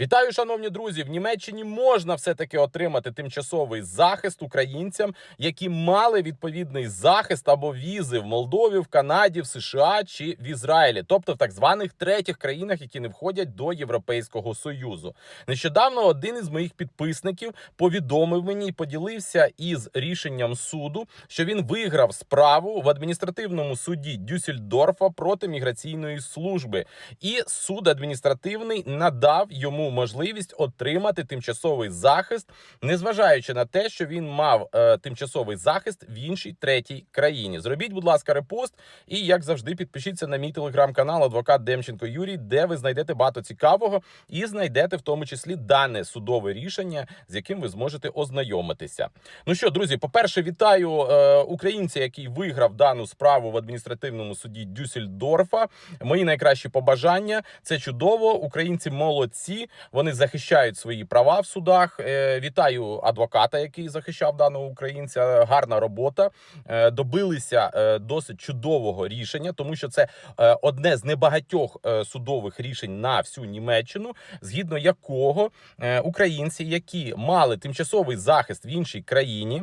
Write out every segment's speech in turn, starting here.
Вітаю, шановні друзі! В Німеччині можна все-таки отримати тимчасовий захист українцям, які мали відповідний захист або візи в Молдові, в Канаді, в США чи в Ізраїлі, тобто в так званих третіх країнах, які не входять до Європейського союзу. Нещодавно один із моїх підписників повідомив мені і поділився із рішенням суду, що він виграв справу в адміністративному суді Дюссельдорфа проти міграційної служби, і суд адміністративний надав йому можливість отримати тимчасовий захист, незважаючи на те, що він мав е, тимчасовий захист в іншій третій країні. Зробіть, будь ласка, репост, і як завжди, підпишіться на мій телеграм-канал Адвокат Демченко Юрій, де ви знайдете багато цікавого і знайдете в тому числі дане судове рішення, з яким ви зможете ознайомитися. Ну що, друзі, по-перше, вітаю е, українця, який виграв дану справу в адміністративному суді Дюссельдорфа. Мої найкращі побажання. Це чудово. Українці молодці. Вони захищають свої права в судах. Е, вітаю адвоката, який захищав даного українця. Гарна робота. Е, добилися е, досить чудового рішення, тому що це одне з небагатьох судових рішень на всю Німеччину, згідно якого українці, які мали тимчасовий захист в іншій країні.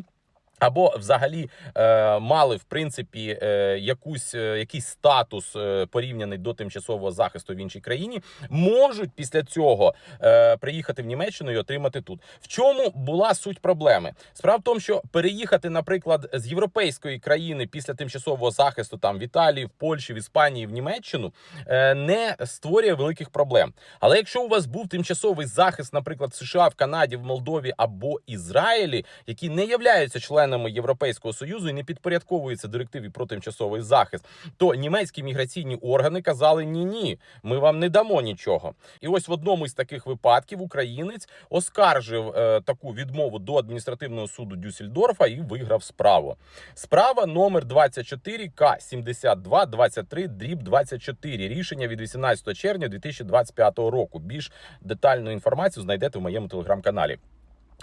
Або взагалі е, мали в принципі е, якусь е, якийсь статус е, порівняний до тимчасового захисту в іншій країні, можуть після цього е, приїхати в Німеччину і отримати тут. В чому була суть проблеми? Справа в тому, що переїхати, наприклад, з європейської країни після тимчасового захисту там в Італії, в Польщі, в Іспанії, в Німеччину е, не створює великих проблем. Але якщо у вас був тимчасовий захист, наприклад, в США, в Канаді, в Молдові або Ізраїлі, які не являються членами Європейського союзу і не підпорядковуються директиві про тимчасовий захист, то німецькі міграційні органи казали: ні, ні, ми вам не дамо нічого. І ось в одному із таких випадків українець оскаржив е, таку відмову до адміністративного суду Дюссельдорфа і виграв справу. Справа номер 24 К 72 23 дріб 24. Рішення від 18 червня 2025 року. Більш детальну інформацію знайдете в моєму телеграм-каналі.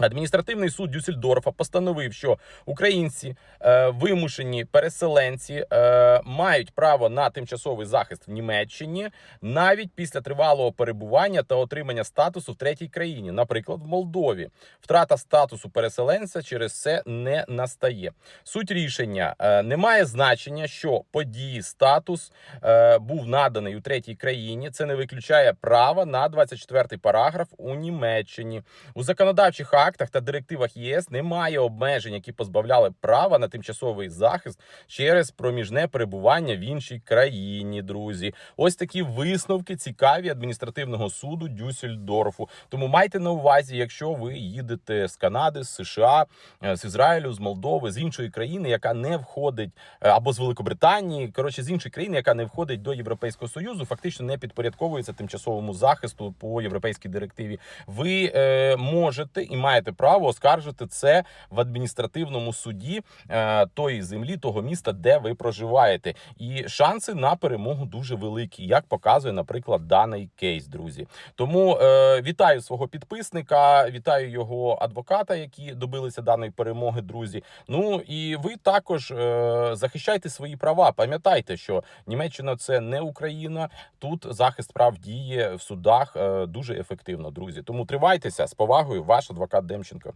Адміністративний суд Дюссельдорфа постановив, що українці е, вимушені переселенці е, мають право на тимчасовий захист в Німеччині навіть після тривалого перебування та отримання статусу в третій країні, наприклад, в Молдові. Втрата статусу переселенця через це не настає. Суть рішення е, не має значення, що події статус е, був наданий у третій країні. Це не виключає права на 24 параграф у Німеччині у законодавчих актах та директивах ЄС немає обмежень, які позбавляли права на тимчасовий захист через проміжне перебування в іншій країні. Друзі, ось такі висновки цікаві адміністративного суду Дюссельдорфу. Тому майте на увазі, якщо ви їдете з Канади, з США, е, з Ізраїлю, з Молдови, з іншої країни, яка не входить е, або з Великобританії, коротше, з іншої країни, яка не входить до Європейського союзу, фактично не підпорядковується тимчасовому захисту по європейській директиві. Ви е, можете і маєте право оскаржити це в адміністративному суді е, тої землі, того міста, де ви проживаєте. І шанси на перемогу дуже великі, як показує, наприклад, даний кейс, друзі. Тому е, вітаю свого підписника, вітаю його адвоката, які добилися даної перемоги, друзі. Ну і ви також е, захищайте свої права. Пам'ятайте, що Німеччина це не Україна. Тут захист прав діє в судах е, дуже ефективно, друзі. Тому тривайтеся з повагою, ваш адвокат Демченко.